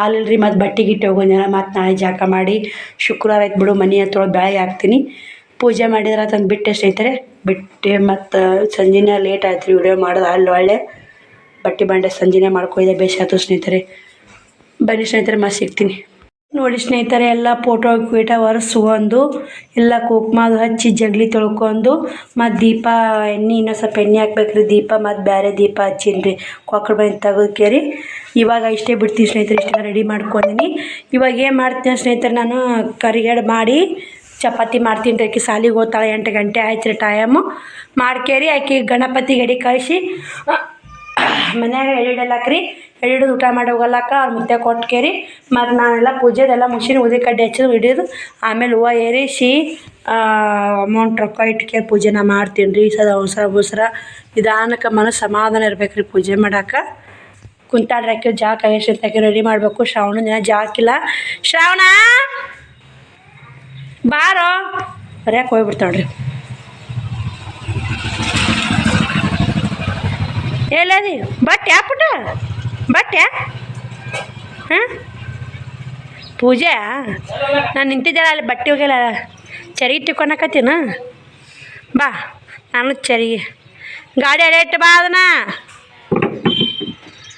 ಆಲಿಲ್ರಿ ಮತ್ತು ಬಟ್ಟೆ ಗಿಟ್ಟೆ ಹೋಗೋದಿಲ್ಲ ಮತ್ತು ನಾಳೆ ಜಾಗ ಮಾಡಿ. ಶುಕ್ರವಾರ ಆಯ್ತು ಬಿಡು, ಮನೆ ತೊಳೆದು ಬೆಳಗ್ಗೆ ಹಾಕ್ತೀನಿ. ಪೂಜೆ ಮಾಡಿದ್ರೆ ತಂದು ಬಿಟ್ಟೆ ಸ್ನೇಹಿತರೆ. ಬಿಟ್ಟೆ ಮತ್ತು ಸಂಜೆನೇ ಲೇಟ್ ಆಯ್ತು ರೀ ವಿಡಿಯೋ ಮಾಡೋದು ಅಲ್ಲಿ ಒಳ್ಳೆ. ಬಟ್ಟೆ ಬಂಡೆ ಸಂಜೆನೇ ಮಾಡ್ಕೊಯ್ದೆ ಬೇಸಾಯ್ತು ಸ್ನೇಹಿತರೆ. ಬನ್ನಿ ಸ್ನೇಹಿತರೆ, ಮತ್ತೆ ಸಿಗ್ತೀನಿ. ನೋಡಿ ಸ್ನೇಹಿತರೆ, ಎಲ್ಲ ಫೋಟೋ ಗೀಟ ಒರೆಸ್ಕೊಂಡು ಎಲ್ಲ ಕುಂಕುಮ ಹಚ್ಚಿ ಜಗಲಿ ತೊಳ್ಕೊಂಡು ಮತ್ತು ದೀಪ, ಎಣ್ಣೆ ಇನ್ನೊಂದು ಸ್ವಲ್ಪ ಎಣ್ಣೆ ಹಾಕ್ಬೇಕ್ರಿ, ದೀಪ ಮತ್ತು ಬೇರೆ ದೀಪ ಹಚ್ಚೀನಿ ರೀ ಕೊಕ್ಕಡ ಬಂದು ತೆಗೆದ್ಕೇರಿ. ಇವಾಗ ಇಷ್ಟೇ ಬಿಡ್ತೀನಿ ಸ್ನೇಹಿತರೆ, ಇಷ್ಟೆಲ್ಲ ರೆಡಿ ಮಾಡ್ಕೊಂಡಿನಿ. ಇವಾಗ ಏನು ಮಾಡ್ತೀನಿ ಸ್ನೇಹಿತರೆ, ನಾನು ಕರಿಗಡೆ ಮಾಡಿ ಚಪಾತಿ ಮಾಡ್ತೀನಿ ರೀ ಆಕೆ. ಸಾಲಿಗೆ ಹೋಗ್ತಾಳೆ, ಎಂಟು ಗಂಟೆ ಆಯ್ತು ರೀ ಟೈಮು ಮಾಡ್ಕೇರಿ, ಆಕೆ ಗಣಪತಿ ಗಡಿ ಕಳಿಸಿ. ಮನ್ಯಾಗ ಎಳ್ಳಿಡೆಲ್ಲ ಹಾಕ್ರಿ ಎಳ್ಳಿಡು ಊಟ ಮಾಡಿ ಹೋಗಲ್ಲಕ್ಕ ಅವ್ರ ಮುದ್ದೆ ಕೊಟ್ಕೇರಿ. ಮತ್ತು ನಾನೆಲ್ಲ ಪೂಜೆದೆಲ್ಲ ಮುಗಿಸಿನಿ ಉದಿ ಕಡ್ಡಿ ಹಚ್ಚೋದು, ಹಿಡಿದು, ಆಮೇಲೆ ಹೂವು ಏರಿಸಿ ಅಮೌಂಟ್ ರೊಕ್ಕ ಇಟ್ಕೆ ಪೂಜೆನ ಮಾಡ್ತೀನಿ ರೀ ಸದ ಅವಸರ ಅವಸರ ನಿಧಾನಕ್ಕೆ ಮನಸ್ಸು ಸಮಾಧಾನ ಇರ್ಬೇಕು ರೀ ಪೂಜೆ ಮಾಡೋಕೆ. ಕುಂತಾಡ್ರಿ ಆಕೆ, ಜಾಕ ಎಷ್ಟು ರೆಡಿ ಮಾಡಬೇಕು. ಶ್ರಾವಣ ದಿನ ಜಾಕಿಲ್ಲ ಶ್ರಾವಣ! ಬಾರೋ. ಬರ್ಯಾಕೆ ಹೋಗ್ಬಿಡ್ತಾಳ್ರಿ. ಎಲ್ಲದಿ ಬಟ್ಟೆ ಪುಟ ಬಟ್ಟೆ ಹಾಂ ಪೂಜೆ ನಾನು ನಿಂತಿದ್ದೆಲ್ಲ ಅಲ್ಲಿ ಬಟ್ಟೆ ಹೋಗಿಲ್ಲ ಚರಿಗೆ ತಿಕ್ಕೊಳಕತ್ತೀನ ಬಾ ನಾನು ಚರಿಗೆ ಗಾಡಿ ಅಡೇಟ್ ಬಾ ಅದನ್ನ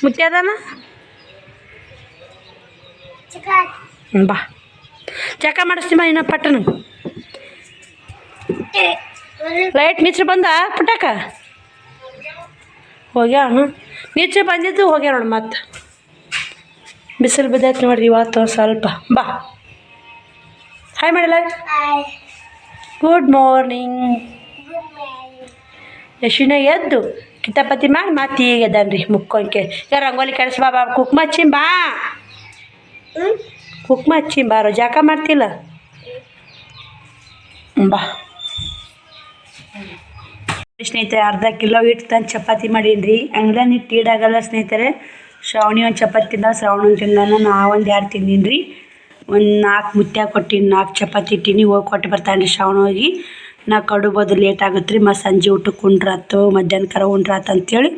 ಮುತ್ತಿ ಅದನ ಹ್ಮ್, ಬಾ ಚಕ ಮಾಡಿಸ್ತೀನಿ ಬಾ ಇನ್ನೂ ಪಟ್ಟನು ಲೈಟ್ ಮಿಚ್ರು ಬಂದ ಪುಟ್ಟಕ್ಕ ಹೋಗ್ಯಾ? ಹ್ಞೂ ನೀಚೆ ಬಂದಿದ್ದು ಹೋಗ್ಯ ನೋಡಿ ಮತ್ತೆ. ಬಿಸಿಲು ಬಿದ್ದೈತೆ ನೋಡ್ರಿ ಇವತ್ತು ಸ್ವಲ್ಪ. ಬಾ. ಹಾಯ್ ಮಾಡಿಲ್ಲ ಗುಡ್ ಮಾರ್ನಿಂಗ್ ಯಶಿನ ಎದ್ದು. ಕಿತಾಪತಿ ಮಾಡಿ ಮತ್ತೆ ಈಗ ಎದ್ದಾನ್ರಿ ಮುಕ್ಕೊಂಕೆ. ಈಗ ರಂಗೋಲಿ ಕೆಲ್ಸ ಬಾ ಬಾ. ಕುಕ್ಮ ಹಚ್ಚಿ ಬಾ ಕುಕ್ಮ ಹಚ್ಚಿ ಬಾರೋ ಜಾಕ ಮಾಡ್ತಿಲ್ಲ? ಬಾ. ಸ್ನೇಹಿತರೆ, ಅರ್ಧ ಕಿಲೋ ಹಿಟ್ಟು ತಂದು ಚಪಾತಿ ಮಾಡೀನಿ ರೀ ಅಂಗ್ಲನ್ ಹಿಟ್ಟು ಈಡಾಗಲ್ಲ ಸ್ನೇಹಿತರೆ. ಶ್ರಾವಣಿ ಒಂದು ಚಪಾತಿ ತಿಂದ ಶ್ರಾವಣ ತಿಂದಾನ ನಾ ಒಂದು ಎರಡು ತಿಂದೀನಿ ರೀ ಒಂದು ನಾಲ್ಕು ಮುತ್ಯ ಕೊಟ್ಟಿನಿ ನಾಲ್ಕು ಚಪಾತಿ ಇಟ್ಟೀನಿ, ಹೋಗಿ ಕೊಟ್ಟು ಬರ್ತಾನೆ ರೀ ಶ್ರಾವಣ ಹೋಗಿ. ನಾ ಕಡುಬೋದು ಲೇಟ್ ಆಗುತ್ತೆ ರೀ ಮತ್ತು ಸಂಜೆ ಊಟಕ್ಕೆ ಉಂಡ್ರಾತು ಮಧ್ಯಾಹ್ನಕರ ಉಂಡ್ರಾತು ಅಂತೇಳಿ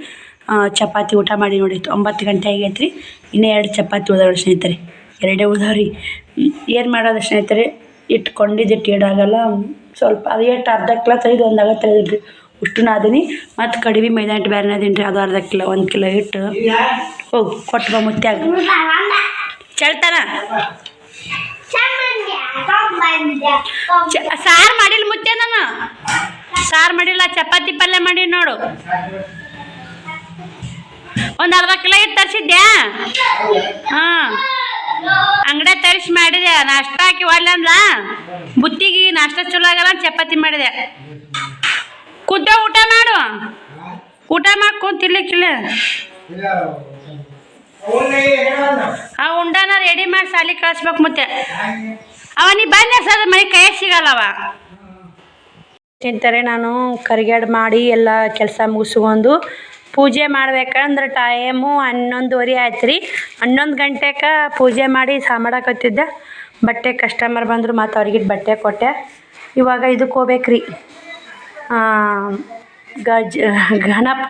ಚಪಾತಿ ಊಟ ಮಾಡಿ ನೋಡಿತ್ತು. ಒಂಬತ್ತು ಗಂಟೆ ಆಗೈತೆ ರೀ ಇನ್ನೂ ಎರಡು ಚಪಾತಿ ಉಳ್ದಾವ ಸ್ನೇಹಿತರೆ. ಎರಡೇ ಉಳ್ದಾವ ರೀ ಏನು ಮಾಡೋದು ಸ್ನೇಹಿತರೆ? ಇಟ್ಕೊಂಡಿದ್ದು ಇಟ್ಟು ಈಡಾಗಲ್ಲ ಸ್ವಲ್ಪ, ಅದು ಎಷ್ಟು ಅರ್ಧ ಕಿಲೋ ತೆಗೆದು ಒಂದು ಆಗತ್ತೆ ಉಷ್ಟು ನಾದಿನಿ ಮತ್ತು ಕಡಿಮೆ ಮೈದಾ ಹಿಟ್ಟು ಬೇರೆ ನಾದಿನಿ ರೀ ಅದು ಅರ್ಧ ಕಿಲೋ, ಒಂದು ಕಿಲೋ ಹಿಟ್ಟು. ಹೋಗಿ ಕೊಟ್ಟು ಬಾ ಮುತ್ಯಾಗ ಚೆಲ್ತಾನ ಚ, ಸಾರು ಮಾಡಿಲ್ಲ ಮುತ್ತೆ ನಾನು? ಸಾರು ಮಾಡಿಲ್ಲ, ಚಪಾತಿ ಪಲ್ಯ ಮಾಡಿ ನೋಡು. ಒಂದು ಅರ್ಧ ಕಿಲೋ ಹಿಟ್ಟು ತರಿಸಿದ್ಯಾ? ಹಾಂ. ಅಂಗಡಿ ತರಿಸಿ ಮಾಡಿದೆ, ನಾಷ್ಟ ಹಾಕಿ ಒಳ್ಳೆ ಅಂದ ಬುತ್ತಿಗೆ ನಾಷ್ಟ ಚಲೋ ಆಗಲ್ಲ ಚಪಾತಿ ಮಾಡಿದೆ. ಕುದ್ದ ಊಟ ಮಾಡು. ಊಟ ಮಾಡ್ಕೊಂಡು ತಿರ್ಲಿಕ್ಕಿಲ್ಲ ಆ ಉಂಡನ ರೆಡಿ ಮಾಡಿ ಸಾಲಿ ಕಳಿಸ್ಬೇಕು ಮತ್ತೆ. ಅವ, ನೀ ಬಂದೆ ಸರ್, ಮನೆ ಕೈ ಸಿಗಲ್ಲವ ತಿಂತಾರೆ ನಾನು ಕರಿಗೇಡ್ ಮಾಡಿ ಎಲ್ಲ ಕೆಲಸ ಮುಗಿಸ್ಕೊಂಡು ಪೂಜೆ ಮಾಡ್ಬೇಕಂದ್ರೆ ಟೈಮು ಹನ್ನೊಂದುವರೆ ಆಯ್ತು ರೀ ಹನ್ನೊಂದು ಗಂಟೆಗೆ ಪೂಜೆ ಮಾಡಿ ಸಾ ಮಾಡಕತ್ತಿದ್ದೆ ಬಟ್ಟೆ ಕಸ್ಟಮರ್ ಬಂದರು ಮತ್ತು ಅವ್ರಿಗೆ ಬಟ್ಟೆ ಕೊಟ್ಟೆ. ಇವಾಗ ಇದಕ್ಕೆ ಹೋಗ್ಬೇಕು ರೀ ಗಜ್ ಗಣಪ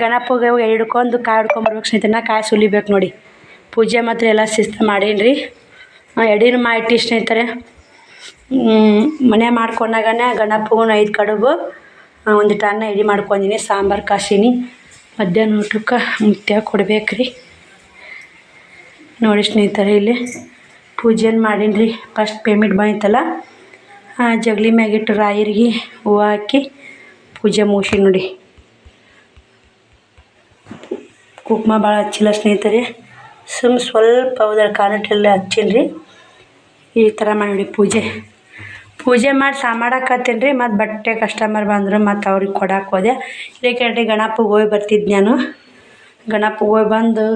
ಗಣಪಗೆ ಹಿಡ್ಕೊಂಡು ಕಾಯಿ ಹಿಡ್ಕೊಂಬರ್ಬೇಕು ಸ್ನೇಹಿತರೆ ಕಾಯಿ ಸುಲಿಬೇಕು ನೋಡಿ. ಪೂಜೆ ಮಾತ್ರ ಎಲ್ಲ ಶಿಸ್ತು ಮಾಡೀನಿ ರೀ ಎಡೀನು ಮಾಡಿ ಸ್ನೇಹಿತರೆ. ಮನೆ ಮಾಡ್ಕೊಂಡಾಗನೇ ಗಣಪಗೂ ಐದು ಕಡುಬು ಒಂದು ಟನ್ನ ಎಡಿ ಮಾಡ್ಕೊಂಡಿನಿ, ಸಾಂಬಾರು, ಕಾಸಿನಿ. ಮಧ್ಯಾಹ್ನ ಊಟಕ್ಕೆ ಮುತ್ಯ ಕೊಡ್ಬೇಕು ರೀ ನೋಡಿ ಸ್ನೇಹಿತರೆ, ಇಲ್ಲಿ ಪೂಜೆನ ಮಾಡೀನಿ ರೀ ಫಸ್ಟ್ ಪೇಮೆಂಟ್ ಬಂದಿತ್ತಲ್ಲ ಜಗಲಿ ಮ್ಯಾಗಿಟ್ಟು ರಾಯರಿಗೆ ಹೂವು ಹಾಕಿ ಪೂಜೆ ಮುಗಿಸಿ ನೋಡಿ. ಕುಂಕುಮ ಭಾಳ ಹಚ್ಚಿಲ್ಲ ಸ್ನೇಹಿತರೆ. ಸುಮ್ ಸ್ವಲ್ಪ ಹೋದ್ರೆ ಕಾಲಿಟ್ಟೆಲ್ಲ ಹಚ್ಚೀನಿ ರೀ. ಈ ಥರ ಮಾಡಿ ಪೂಜೆ. ಪೂಜೆ ಮಾಡಿ ಸಾ ಮಾಡಾಕತ್ತೀನಿ ರೀ, ಮತ್ತು ಬಟ್ಟೆ ಕಸ್ಟಮರ್ ಬಂದರು ಮತ್ತು ಅವ್ರಿಗೆ ಕೊಡಕ್ಕೆ ಹೋದೆ. ಇಲ್ಲೇ ಗಣಪಗೆ ಹೋಗಿ ಬರ್ತಿದ್ದೆ ನಾನು ಗಣಪಗೆ ಹೋಗಿ ಬಂದು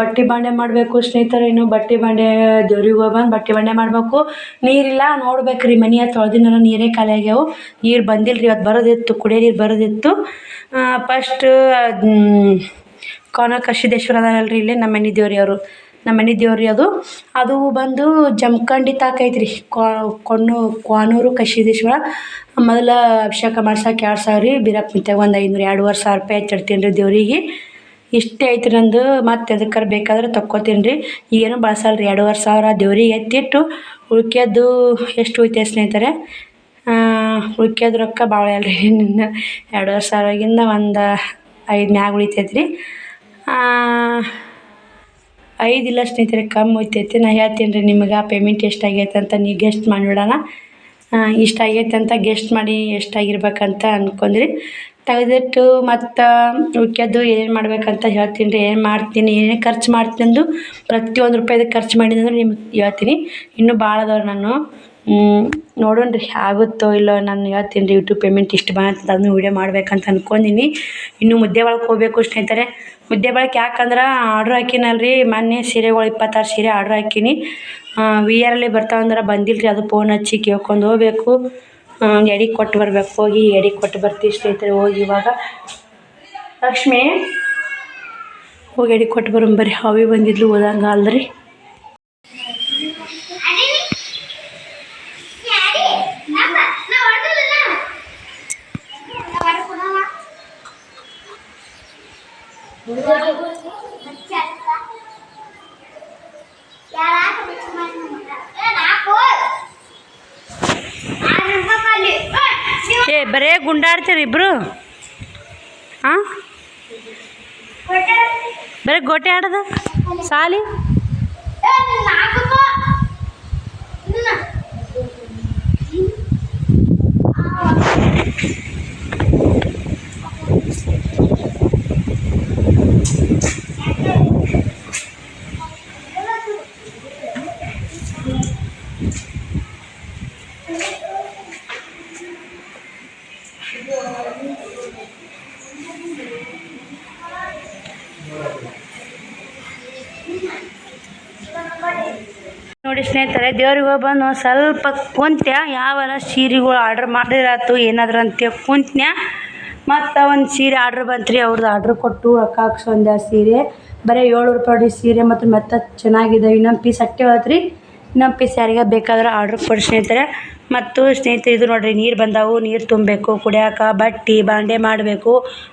ಬಟ್ಟೆ ಬಾಂಡೆ ಮಾಡಬೇಕು ಸ್ನೇಹಿತರೆ, ಇನ್ನು ಬಟ್ಟೆ ಬಾಂಡೆ ದೇವ್ರಿಗೆ ಬಂದು ಬಟ್ಟೆ ಬಾಂಡೆ ಮಾಡಬೇಕು. ನೀರಿಲ್ಲ ನೋಡ್ಬೇಕು ರೀ ಮನೆ ತೊಳೆದಿನ ನೀರೇ ಖಾಲಿ ಆಗ್ಯಾವು. ನೀರು ಬಂದಿಲ್ಲ ರೀ ಇವತ್ತು ಬರೋದಿತ್ತು. ಕುಡಿಯೋ ನೀರು ಬರೋದಿತ್ತು ಫಸ್ಟ್ ಕ್ವಾನ ಕಶಿದೇಶ್ವರ ಅದಾರಲ್ರಿ ಇಲ್ಲೇ ನಮ್ಮ ಮನೆ ದೇವ್ರಿ ಅವರು ನಮ್ಮ ಮನೆ ದೇವ್ರಿ ಅದು ಅದು ಬಂದು ಜಮಖಂಡಿ ತಾಕೈತ್ರಿ ಕೊಣ್ಣು ಕ್ವಾನೂರು ಕಶಿದೇಶ್ವರ. ಮೊದಲ ಅಭಿಷೇಕ ಮಾಡ್ಸಕ್ಕೆ ಎರಡು ಸಾವಿರ ರೀ ಬೀರಪ್ಪ ಮಿತ್ಯಾಗ ಒಂದು ಐನೂರು ಎರಡುವರೆ ಸಾವಿರ ರೂಪಾಯಿ ಹಚ್ಚಿಡ್ತೀನಿ ರೀ ದೇವ್ರಿಗೆ. ಇಷ್ಟೇ ಐತ್ರಿ ನಂದು, ಮತ್ತೆ ಎದಕ್ಕಾರ ಬೇಕಾದ್ರೆ ತಕ್ಕೊತೀನಿ ರೀ. ಏನು ಬಳಸಲ್ಲ ರೀ ಎರಡುವರೆ ಸಾವಿರ ದೇವ್ರಿಗೆ ಎತ್ತಿಟ್ಟು ಉಳ್ಕ್ಯದ್ದು ಎಷ್ಟು ಉಳಿತೈತೆ ಸ್ನೇಹಿತರೆ? ಉಳ್ಕ್ಯದ ರೊಕ್ಕ ಭಾಳ ಅಲ್ರಿ *laughs* ನಿನ್ನ. ಎರಡುವರೆ ಸಾವಿರಗಿಂತ ಒಂದು ಐದು ಮ್ಯಾಗ ಉಳಿತೈತೆ ರೀ. ಐದಿಲ್ಲ ಸ್ನೇಹಿತರೆ, ಕಮ್ಮಿ ಉಳಿತೈತಿ. ನಾ ಹೇಳ್ತೀನಿ ರೀ, ನಿಮ್ಗೆ ಪೇಮೆಂಟ್ ಎಷ್ಟು ಆಗೈತೆ ಅಂತ ನೀವು ಗೆಸ್ಟ್ ಮಾಡಿಬಿಡೋಣ ಇಷ್ಟ ಆಗೈತೆ ಅಂತ ಗೆಸ್ಟ್ ಮಾಡಿ ಎಷ್ಟಾಗಿರ್ಬೇಕಂತ ಅನ್ಕೊಂಡ್ರಿ. ತೆಗೆದಿಟ್ಟು ಮತ್ತು ಉಳ್ಕೆದ್ದು ಏನೇನು ಮಾಡ್ಬೇಕಂತ ಹೇಳ್ತೀನಿ ರೀ. ಏನು ಮಾಡ್ತೀನಿ, ಏನು ಖರ್ಚು ಮಾಡ್ತೀನಿ ಅಂದು ಪ್ರತಿಯೊಂದು ರೂಪಾಯಿದು ಖರ್ಚು ಮಾಡಿದಂದ್ರೆ ನಿಮ್ಗೆ ಹೇಳ್ತೀನಿ. ಇನ್ನೂ ಭಾಳ ಅದಾವೆ ನಾನು. ನೋಡೋಣ ರೀ ಆಗುತ್ತೋ ಇಲ್ಲೋ ನಾನು ಹೇಳ್ತೀನಿ ರೀ. ಯೂಟ್ಯೂಬ್ ಪೇಮೆಂಟ್ ಇಷ್ಟು ಬಂತು ಅದನ್ನು ವೀಡಿಯೋ ಮಾಡ್ಬೇಕಂತ ಅನ್ಕೊಂಡೀನಿ. ಇನ್ನು ಮುದ್ದೆ ಒಳಗೆ ಹೋಗ್ಬೇಕು ಸ್ನೇಹಿತರೆ. ಮುದ್ದೆ ಬಳಕೆ ಯಾಕಂದ್ರೆ ಆರ್ಡ್ರ್ ಹಾಕಿನಲ್ಲ ರೀ ಮೊನ್ನೆ ಸೀರೆಗಳು ಇಪ್ಪತ್ತಾರು ಸೀರೆ ಆರ್ಡ್ರ್ ಹಾಕೀನಿ. ವಿ ಆರಲ್ಲಿ ಬರ್ತಾವಂದ್ರೆ ಬಂದಿಲ್ಲ ರೀ ಅದು ಫೋನ್ ಹಚ್ಚಿ ಕೇಳ್ಕೊಂಡು ಹೋಗ್ಬೇಕು. ಎಡೆ ಕೊಟ್ಟು ಬರ್ಬೇಕು. ಹೋಗಿ ಎಡೆ ಕೊಟ್ಟು ಬರ್ತೀವಿ ಸ್ನೇಹಿತರೆ. ಹೋಗಿ ಇವಾಗ ಲಕ್ಷ್ಮಿ, ಹೋಗಿ ಎಡೆ ಕೊಟ್ಟು ಬರೋಣ ಬರ್ರಿ. ಅವಿ ಬಂದಿದ್ಲು ಓದಂಗೆ ಅಲ್ರಿ. ಗುಂಡಾಡ್ತೀರಿ ಇಬ್ಬರು ಹಾಂ ಬರೀ ಗೋಟೆ ಆಡೋದ? ಸಾಲಿ ನೋಡಿ ಸ್ನೇಹಿತರೆ ದೇವ್ರಿಗೆ ಬಂದು ಸ್ವಲ್ಪ ಕುಂತ್ಯ ಯಾವೆಲ್ಲ ಸೀರೆಗಳು ಆರ್ಡ್ರ್ ಮಾಡಿರಾತು ಏನಾದ್ರು ಅಂತ ಕುಂತ್ಯ. ಮತ್ತು ಒಂದು ಸೀರೆ ಆರ್ಡ್ರ್ ಬಂತು ರೀ ಅವ್ರದ್ದು ಆರ್ಡ್ರ್ ಕೊಟ್ಟು ರೊಕ್ಕ ಹಾಕ್ಸೊಂದೆ ಆ ಸೀರೆ. ಬರೀ ಏಳು ರೂಪಾಯಿ ಸೀರೆ, ಮತ್ತು ಮೆತ್ತ ಚೆನ್ನಾಗಿದೆ. ಇನ್ನೊಂದು ಪೀಸ್ ಅಟ್ಟೆ ಹೋಯ್ತು ರೀ ಇನ್ನೊಂದು ಪೀಸ್ ಯಾರಿಗೆ ಬೇಕಾದ್ರೆ ಆರ್ಡ್ರ್ ಕೊಡಿ ಸ್ನೇಹಿತರೆ. ಮತ್ತು ಸ್ನೇಹಿತರೆ, ಇದು ನೋಡಿರಿ, ನೀರು ಬಂದಾವು, ನೀರು ತುಂಬಬೇಕು, ಕುಡಿಯಾಕ ಬಟ್ಟೆ, ಬಾಂಡೆ ಮಾಡಬೇಕು.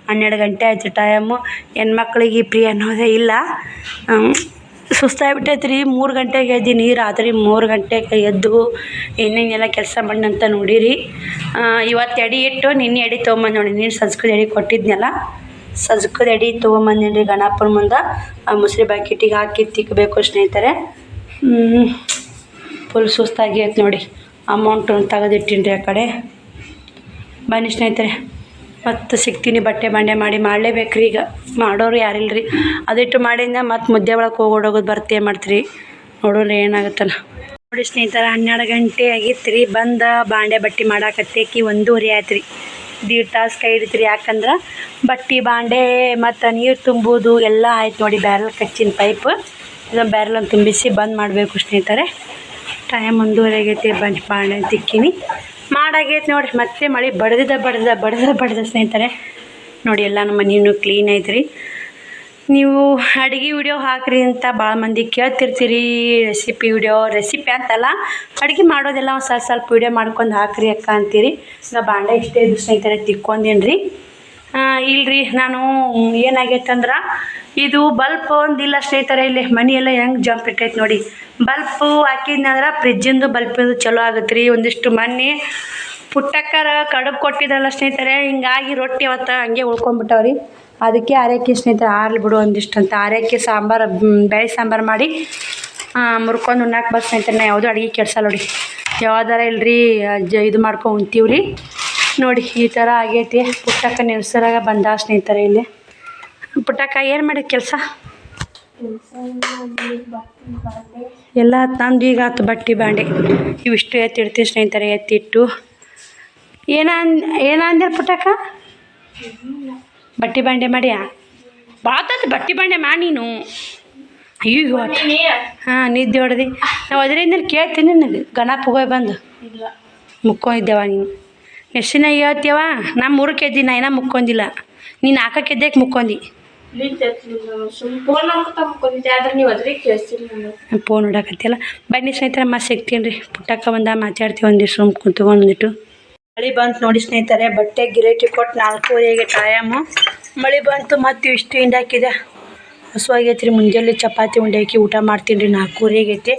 ಹನ್ನೆರಡು ಗಂಟೆ ಆಯಿತು ಟೈಮು ಹೆಣ್ಮಕ್ಳಿಗೆ ಫ್ರೀ ಅನ್ನೋದೇ ಇಲ್ಲ. ಸುಸ್ತಾಗ್ಬಿಟ್ಟೈತೆ ರೀ ಮೂರು ಗಂಟೆಗೆ ಎದ್ದೀನಿ. ರಾತ್ರಿ ಮೂರು ಗಂಟೆಗೆ ಎದ್ದು ಏನೇನೆಲ್ಲ ಕೆಲಸ ಅಂತ ನೋಡಿರಿ. ಇವತ್ತು ಎಡಿ ಇಟ್ಟು ನಿನ್ನೆ ಎಡಿ ತೊಗೊಂಬಂದು ನೋಡಿ. ನೀನು ಸಂಸ್ಕೃತ ಎಡಿ ಕೊಟ್ಟಿದ್ನಲ್ಲ? ಸಜ್ಕದ ಎಡಿ ತೊಗೊಂಬಂದಿನಿ ಗಣಪನ ಮುಂದೆ. ಆ ಮುಸ್ರಿ ಬಕೆಟಿಗೆ ಹಾಕಿ ತಿಕ್ಕಬೇಕು ಸ್ನೇಹಿತರೆ. ಫುಲ್ ಸುಸ್ತಾಗಿ ಐತೆ ನೋಡಿ. ಅಮೌಂಟ್ ತೆಗೆದಿಟ್ಟಿನಿ ರೀ ಆ ಕಡೆ. ಬನ್ನಿ ಸ್ನೇಹಿತರೆ. ಮತ್ತು ಸಿಗ್ತೀನಿ ಬಟ್ಟೆ ಬಂಡೆ ಮಾಡಿ ಮಾಡಲೇಬೇಕು ರೀ ಈಗ. ಮಾಡೋರು ಯಾರಿಲ್ಲ ರೀ ಅದಿಟ್ಟು ಮಾಡಿಂದ ಮತ್ತು ಮುದ್ದೆ ಒಳಗೆ ಹೋಗೋಡೋಗೋದು ಏನು ಮಾಡ್ತೀರಿ? ನೋಡೋಣ ಏನಾಗುತ್ತಲ್ಲ ನೋಡಿ ಸ್ನೇಹಿತರ, ಹನ್ನೆರಡು ಗಂಟೆ ಆಗಿತ್ತು ರೀ ಬಂದ ಬಾಂಡೆ ಬಟ್ಟೆ ಮಾಡಾಕತ್ತೇಕಿ ಒಂದೂವರೆ ಆಯ್ತು ರೀ ದೀಡ್ ತಾಸು ಕೈ ಹಿಡಿತ್ರಿ ಯಾಕಂದ್ರೆ ಬಟ್ಟೆ ಬಾಂಡೆ ಮತ್ತು ನೀರು ತುಂಬೋದು ಎಲ್ಲ ಆಯ್ತು ನೋಡಿ ಬ್ಯಾರಲ್ ಕಚ್ಚಿನ ಪೈಪ್. ಇದನ್ನು ಬ್ಯಾರಲನ್ನು ತುಂಬಿಸಿ ಬಂದ್ ಮಾಡಬೇಕು ಸ್ನೇಹಿತರೆ. ಟೈಮ್ ಒಂದೂವರೆ ಆಗೈತಿ. ಬಂದು ಬಾಂಡೆ ತಿಕ್ಕಿನಿ. ಮಾಡಾಗೈತೆ ನೋಡಿರಿ. ಮತ್ತೆ ಮಳೆ ಬಡ್ದಿದ ಬಡ್ದ ಬಡ್ದ ಬಡ್ದ ಸ್ನೇಹಿತರೆ. ನೋಡಿ ಎಲ್ಲ ನಮ್ಮ ಮನೆಯೂ ಕ್ಲೀನ್ ಐತ್ರಿ. ನೀವು ಅಡುಗೆ ವಿಡಿಯೋ ಹಾಕ್ರಿ ಅಂತ ಭಾಳ ಮಂದಿ ಕೇಳ್ತಿರ್ತೀರಿ. ರೆಸಿಪಿ ವಿಡಿಯೋ ರೆಸಿಪಿ ಅಂತಲ್ಲ. ಅಡುಗೆ ಮಾಡೋದೆಲ್ಲ ಒಂದು ಸ್ವಲ್ಪ ಸ್ವಲ್ಪ ವಿಡಿಯೋ ಮಾಡ್ಕೊಂಡು ಹಾಕ್ರಿ ಅಕ್ಕ ಅಂತೀರಿ. ಈಗ ಬಾಂಡೆ ಇಷ್ಟೇ ಇದು ಸ್ನೇಹಿತರೆ ತಿಕ್ಕೊಂಡೇನಿ ರೀ ಇಲ್ರಿ, ನಾನು ಏನಾಗೈತೆ ಅಂದ್ರೆ ಇದು ಬಲ್ಪ್ ಒಂದಿಲ್ಲ ಸ್ನೇಹಿತರೆ, ಇಲ್ಲಿ ಮನಿ ಎಲ್ಲ ಹೆಂಗೆ ಜಂಪ್ ಇಟ್ಟೈತೆ ನೋಡಿ. ಬಲ್ಪು ಹಾಕಿದ್ನಂದ್ರೆ ಫ್ರಿಜ್ಜಿಂದು ಬಲ್ಪಿಂದು ಚಲೋ ಆಗುತ್ತೆ ರೀ ಒಂದಿಷ್ಟು ಮನೆ ಪುಟ್ಟಕ್ಕರ ಕಡುಬು ಕೊಟ್ಟಿದ್ರಲ್ಲ ಸ್ನೇಹಿತರೆ, ಹಿಂಗಾಗಿ ರೊಟ್ಟಿ ಅವತ್ತು ಹಂಗೆ ಉಳ್ಕೊಂಡ್ಬಿಟ್ಟವ್ರಿ. ಅದಕ್ಕೆ ಆರೈಕೆ ಸ್ನೇಹಿತರೆ, ಆರ್ಲಿ ಬಿಡು ಒಂದಿಷ್ಟು ಅಂತ ಆರೈಕೆ ಸಾಂಬಾರು ಬೇಳೆ ಸಾಂಬಾರು ಮಾಡಿ ಮುರ್ಕೊಂಡು ಉಣ್ಣಾಕ ಬಸ್ ಸ್ನೇಹಿತರೆ, ನಾ ಯಾವುದೂ ಅಡುಗೆ ಕೆಡ್ಸಲ್ಲ ನೋಡಿ. ಯಾವ್ದಾರ ಇಲ್ರಿ ಇದು ಮಾಡ್ಕೊಂಡು ಉಣ್ತೀವಿ ರೀ ನೋಡಿ, ಈ ಥರ ಆಗೈತಿ. ಪುಟ್ಟಕ್ಕ ನೆನ್ಸರಾಗ ಬಂದ ಸ್ನೇಹಿತರೆ ಇಲ್ಲಿ. ಪುಟ್ಟಕ್ಕ, ಏನು ಮಾಡಿದ ಕೆಲಸ? ಎಲ್ಲ ತಂದು ಈಗ ಆತು ಬಟ್ಟೆ ಬಾಂಡೆ. ಇವಿಷ್ಟು ಎತ್ತಿಡ್ತೀವಿ ಸ್ನೇಹಿತರೆ ಎತ್ತಿಟ್ಟು ಏನ ಏನ ಅಂದ್ರೆ ಪುಟ್ಟಕ್ಕ? ಬಟ್ಟೆ ಬಾಂಡೆ ಮಾಡ್ಯಾ? ಬಾತತ್ ಬಟ್ಟೆ ಬಾಂಡೆ ಮಾಡಿ ನೀನು. ಅಯ್ಯೋ ಹಾಂ, ನಿದ್ದೆ ಹೊಡೆದಿ. ನಾವು ಅದರಿಂದ ಕೇಳ್ತೀನಿ ನನಗೆ. ಗಣಪ ಹೋಗಿ ಬಂದು ಮುಕ್ಕೊಂಡಿದ್ದೇವ ನೀನು? ಎಷ್ಟಿನ ಹೇಳ್ತೀವ ನಮ್ಮ ಮೂರಕ್ಕೆ ಎದ್ದಿ ನಾ ಏನೋ ಮುಕ್ಕೊಂದಿಲ್ಲ ನೀನು ಹಾಕಕ್ಕೆ ಎದ್ದಕ್ಕೆ ಮುಕ್ಕೊಂದಿ ಸುಮ್ ಫೋನ್ ಆದ್ರೆ ನೀವು ಕೇಳಿಸ್ತೀನಿ ಫೋನ್ ನೋಡಕತ್ತಿಲ್ಲ ಬನ್ನಿ ಸ್ನೇಹಿತರೆ ಮತ್ತೆ ಸಿಗ್ತೀನಿ ರೀ ಪುಟ್ಟಕ್ಕ ಬಂದ ಮಾತಾಡ್ತೀವಿ ಒಂದಿಷ್ಟು ಸುಮ್ ಕುಂತ್ಕೊಂಡು ಮಳಿ ಮಳೆ ಬಂತು ನೋಡಿ ಸ್ನೇಹಿತರೆ ಬಟ್ಟೆ ಗಿರೇಟಿ ಕೊಟ್ಟು ನಾಲ್ಕೂವರೆಗೆ ಟೈಮು. ಮಳೆ ಬಂತು ಮತ್ತು ಇಷ್ಟು ಹಿಂಡಾಕಿದೆ ಹಸುವಾಗೈತೆ ರೀ ಮುಂಜಾನೆ ಚಪಾತಿ ಉಂಡೆ ಹಾಕಿ ಊಟ ಮಾಡ್ತೀನಿ ರೀ ನಾಲ್ಕೂವರೆಗೆ ಐತಿ.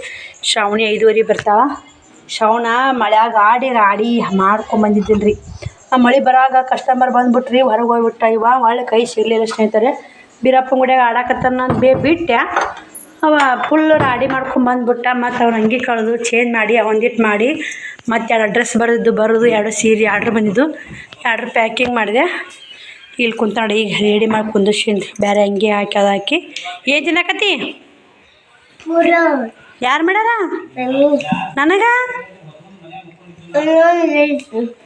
ಶ್ರಾವಣಿ ಐದುವರೆ ಬರ್ತಾವ. ಶ್ರಾವಣ ಮಳೆಯಾಗ ಆಡಿ ರಾಡಿ ಮಾಡ್ಕೊಂಬಂದಿದ್ದೀನಿ ರೀ ಆ ಮಳೆ ಬರಾಗ ಕಸ್ಟಮರ್ ಬಂದ್ಬಿಟ್ರಿ, ಹೊರಗೆ ಹೋಗ್ಬಿಟ್ಟ ಇವ ಒಳ್ಳೆ ಕೈ ಸಿಗಲಿಲ್ಲ ಸ್ನೇಹಿತರೆ. ಬೀರಪ್ಪನ ಗುಡಿಯಾಗ ಆಡಾಕತ್ತಾನ ಅಂತ ಬೇ ಬಿಟ್ಟೆ ಅವ ಫುಲ್ ರಾಡಿ ಮಾಡ್ಕೊಂಡು ಬಂದ್ಬಿಟ್ಟ. ಮತ್ತು ಅವ್ನ ಅಂಗಿ ಕಳೆದು ಚೇಂಜ್ ಮಾಡಿ ಒಂದಿಟ್ಟು ಮಾಡಿ, ಮತ್ತು ಎರಡು ಡ್ರೆಸ್ ಬರೋದು ಬರೋದು ಎರಡು ಸೀರೆ, ಆರ್ಡ್ರ್ ಬಂದಿದ್ದು. ಆರ್ಡ್ರ್ ಪ್ಯಾಕಿಂಗ್ ಮಾಡಿದೆ. ಇಲ್ಲಿ ಕುಂತಾಡಿ ಈಗ ರೆಡಿ ಮಾಡಿ ಕುಂದಿಸ್ತೀನಿ ಬೇರೆ ಅಂಗಿ ಹಾಕಿ, ಅದು ಹಾಕಿ. ಏನು ತಿನ್ನಕತ್ತಿ? ಯಾರು ಮಾಡ್ಯಾರ ನನಗ?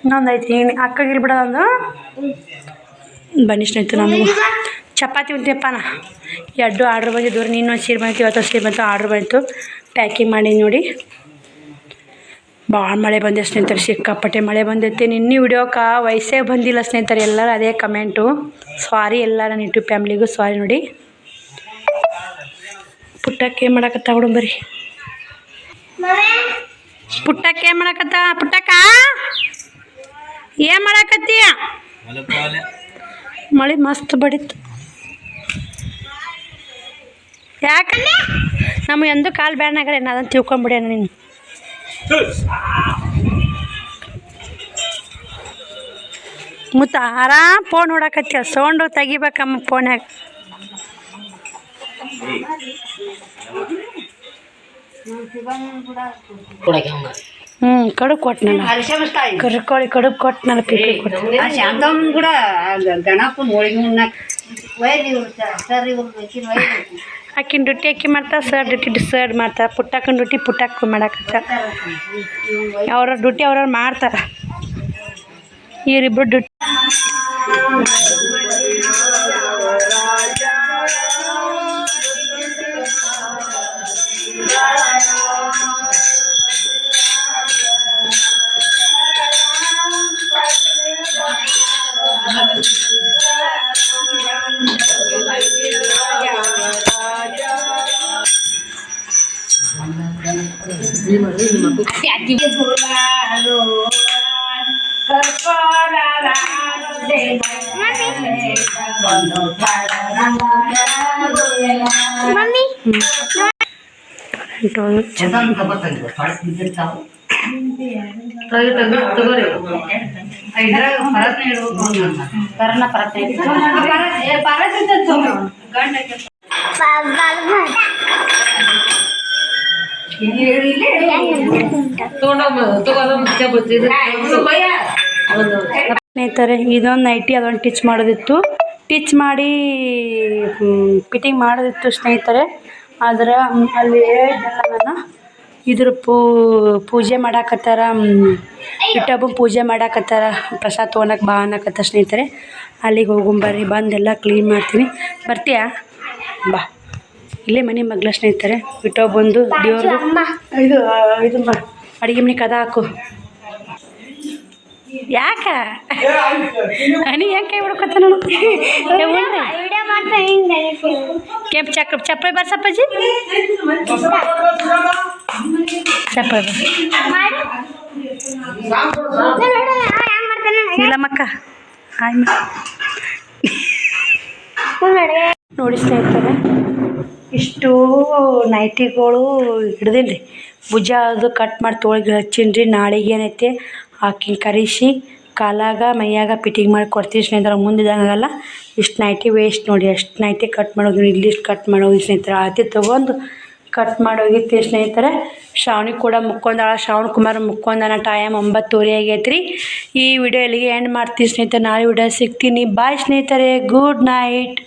ಇನ್ನೊಂದು ಐತಿ ನೀನು ಅಕ್ಕಗಿಲ್ ಬಿಡೋದೊಂದು ಬನ್ನಿ ಸ್ನೇಹಿತ ನಮಗೆ ಚಪಾತಿ ಉಂಟಪ್ಪ ನಾ. ಎರಡು ಆರ್ಡ್ರ್ ಬಂದಿದ್ದವ್ರು ನೀನು ಒಂದು ಸೀರೆ ಬಂತು ಇವತ್ತು ಸೀರೆ ಬಂತು, ಆರ್ಡ್ರ್ ಬಂತು. ಪ್ಯಾಕಿಂಗ್ ಮಾಡಿ ನೋಡಿ. ಭಾಳ ಮಳೆ ಬಂದೆ ಸ್ನೇಹಿತರೆ, ಸಿಕ್ಕಾಪಟ್ಟೆ ಮಳೆ ಬಂದೈತೆ. ನಿನ್ನೆ ವಿಡಿಯೋಕ್ಕೆ ವಯಸ್ಸೇ ಬಂದಿಲ್ಲ ಸ್ನೇಹಿತರೆ, ಎಲ್ಲರೂ ಅದೇ ಕಮೆಂಟು. ಸಾರಿ ಎಲ್ಲ ನನ್ನ ಯೂಟ್ಯೂಬ್ ಫ್ಯಾಮ್ಲಿಗೂ ಸಾರಿ ನೋಡಿ. ಪುಟ್ಟಕ್ಕೆ ಏನು ಮಾಡಕತ್ತ ಹುಡುಂಬರಿ ಪುಟ್ಟಕ್ಕೆ ಏನು ಮಾಡಕತ್ತ? ಪುಟ್ಟಕ್ಕ? ಏನು ಮಾಡಕತ್ತೀಯ? ಮಳೆ ಮಸ್ತ್ ಬಡಿತು. ಯಾಕಂದ್ರೆ ನಮ್ಮ ಎಂದು ಕಾಲು ಬ್ಯಾಡ್ನಾಗಲ್ಲ ಏನು ಅದನ್ನು ತಿಳ್ಕೊಂಬಿಡ್ಯಾನ ನೀನು? ಮುತ್ತ ಆರಾಮ್ ಫೋನ್ ನೋಡಕತ್ತೀಯ. ಸೌಂಡು ತೆಗಿಬೇಕಮ್ಮ ಫೋನ್ಯಾಗ ಹ್ಞೂ ಕಡುಬು ಕೊಟ್ಟನಲ್ಲ ಕರ್ಕೊಳ್ಳಿ ಕಡುಬು ಕೊಟ್ಟನಲ್ಲ ಪಿಕ್ಕಿ ಕೊಟ್ಟು ಕೂಡ ಗಣಪನ ಹೋಳಿಗೆ ಉಣ್ಣಾಕ ಒಯ್ದು ಇವ್ರು ಸರ್ ಇವ್ರು ಬೇಕಿನ ಒಯ್ದು ಆಕಿನ ಡ್ಯೂಟಿ ಆಕಿ ಮಾಡ್ತಾ ಸರ್ ಡ್ಯೂಟಿ ಸರ್ ಮಾಡ್ತಾರೆ ಪುಟ್ಟಕ್ಕನ ಡ್ಯೂಟಿ ಪುಟ್ಟಕ್ಕ ಮಾಡಾಕತ್ತಾರ ಅವ್ರ ಡ್ಯೂಟಿ ಅವ್ರವ್ರು ಮಾಡ್ತಾರೆ. ಇವರಿಬ್ರು ಡ್ಯೂಟಿ ಕರ್ನ ಪರತ್ ಸ್ನೇಹಿತರೆ ಇದೊಂದು ನೈಟಿ ಅದೊಂದು ಟಿಚ್ ಮಾಡೋದಿತ್ತು. ಟಿಚ್ ಮಾಡಿ ಫಿಟ್ಟಿಂಗ್ ಮಾಡೋದಿತ್ತು ಸ್ನೇಹಿತರೆ. ಆದ್ರೆ ಅಲ್ಲಿ ನಾನು ಇದ್ರ ಪೂ ಪೂಜೆ ಮಾಡಾಕತ್ತಾರ ಇಟ್ಟಬ್ಬ ಪೂಜೆ ಮಾಡಾಕತ್ತಾರ ಪ್ರಸಾದ ತೊಗೊಳಕ್ ಬಾ ಅನ್ನಕತ್ತಾರ ಸ್ನೇಹಿತರೆ. ಅಲ್ಲಿಗೆ ಹೋಗುಂಬರ್ರಿ ಬಂದೆಲ್ಲ ಕ್ಲೀನ್ ಮಾಡ್ತೀನಿ ಬರ್ತೀಯಾ? ಬಾ. ಇಲ್ಲೇ ಮನೆ ಮಗ್ಲ ಸ್ನೇಹಿತರೆ ಇಟ್ಟೊಬ್ಬಂದು ದೇವ್ರದು. ಇದು ಇದು ಮಾ ಅಡುಗೆ ಮನೆ ಕದ ಹಾಕು. ಯಾಕ? ಹನಿ ಯಾಕೆ ಕೈ ನೋಡು? ಕೆಂಪು ಚಕ್ರ ಚಪ್ಪಲಿ ಬರ್ಸಪ್ಪಾಜಿ ಚಪ್ಪಲಿ ನೀಲಮ್ಮಕ್ಕ ಹಾಯ್ ಮಾ. ನೋಡಿ ಸ್ನೇಹಿತರೆ ಇಷ್ಟು ನೈಟಿಗಳು ಹಿಡ್ದೀನಿ ರೀ ಭುಜ ಅದು ಕಟ್ ಮಾಡಿ ತೊಳ್ಗಿ ಹಚ್ಚೀನಿ ರೀ ನಾಳೆಗೆ ಏನೈತೆ ಆಕಿನ ಕರೆಸಿ ಕಾಲಾಗ, ಮೈಯಾಗ ಫಿಟ್ಟಿಂಗ್ ಮಾಡಿ ಕೊಡ್ತೀವಿ ಸ್ನೇಹಿತರೆ ಮುಂದಿದಂಗಲ್ಲ ಇಷ್ಟು ನೈಟಿ ವೇಸ್ಟ್ ನೋಡಿ, ಅಷ್ಟು ನೈಟಿ ಕಟ್ ಮಾಡೋದು ಇಲ್ಲಿಷ್ಟು ಕಟ್ ಮಾಡೋಗಿ ಸ್ನೇಹಿತರೆ. ಅತಿ ತೊಗೊಂಡು ಕಟ್ ಮಾಡೋಗಿತ್ತು ಸ್ನೇಹಿತರೆ. ಶ್ರಾವಣಿ ಕೂಡ ಮುಕ್ಕೊಂದಾಳ ಶ್ರಾವಣ ಕುಮಾರ್ ಮುಕ್ಕೊಂದನ ಟೈಮ್ ಒಂಬತ್ತುವರೆ ಆಗೈತೆ ರೀ ಈ ವಿಡಿಯೋ ಇಲ್ಲಿಗೆ ಎಂಡ್ ಮಾಡ್ತೀವಿ ಸ್ನೇಹಿತರೆ. ನಾಳೆ ವಿಡಿಯೋ ಸಿಗ್ತೀನಿ. ಬಾಯ್ ಸ್ನೇಹಿತರೆ. Good night